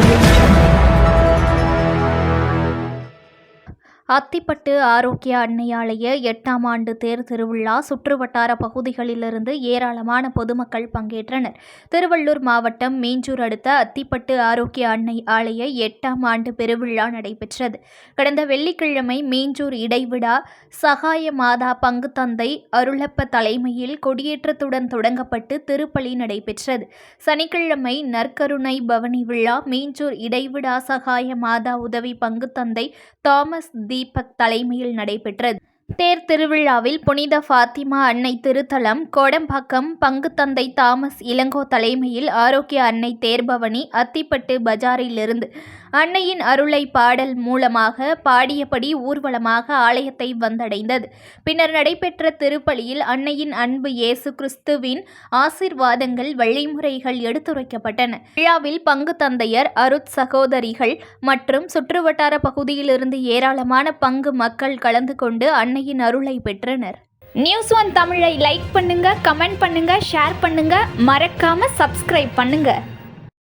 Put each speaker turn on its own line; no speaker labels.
audio Athipattu ஆரோக்கிய அன்னை ஆலய எட்டாம் ஆண்டு தேர் திருவிழா சுற்றுவட்டார பகுதிகளிலிருந்து ஏராளமான பொதுமக்கள் பங்கேற்றனர். திருவள்ளூர் மாவட்டம் மீஞ்சூர் அடுத்த அத்திப்பட்டு ஆரோக்கிய அன்னை ஆலய எட்டாம் ஆண்டு பெருவிழா நடைபெற்றது. கடந்த வெள்ளிக்கிழமை மீஞ்சூர் இடைவிடா சகாய மாதா பங்கு தந்தை அருளப்ப தலைமையில் கொடியேற்றத்துடன் தொடங்கப்பட்டு திருப்பலி நடைபெற்றது. சனிக்கிழமை நற்கருணை பவனி விழா மீஞ்சூர் இடைவிடா சகாய மாதா உதவி பங்கு தந்தை தாமஸ் தீபக் தலைமையில் நடைபெற்றது. தேர் திருவிழாவில் புனித ஃபாத்திமா அன்னை திருத்தலம் கோடம்பாக்கம் பங்குத்தந்தை தாமஸ் இளங்கோ தலைமையில் ஆரோக்கிய அன்னை தேர்பவனி அத்திப்பட்டு பஜாரிலிருந்து அன்னையின் அருளை பாடல் மூலமாக பாடியபடி ஊர்வலமாக ஆலயத்தை வந்தடைந்தது. பின்னர் நடைபெற்ற திருப்பலியில் அன்னையின் அன்பு இயேசு கிறிஸ்துவின் ஆசிர்வாதங்கள் வழிமுறைகள் எடுத்துரைக்கப்பட்டன. விழாவில் பங்கு தந்தையர் அருட் சகோதரிகள் மற்றும் சுற்றுவட்டார பகுதியிலிருந்து ஏராளமான பங்கு மக்கள் கலந்து கொண்டு அன்னை அன்னையின் அருளை பெற்றனர். நியூஸ் ஒன் தமிழை லைக் பண்ணுங்க கமெண்ட் பண்ணுங்க ஷேர் பண்ணுங்க. மறக்காம சப்ஸ்கிரைப் பண்ணுங்க.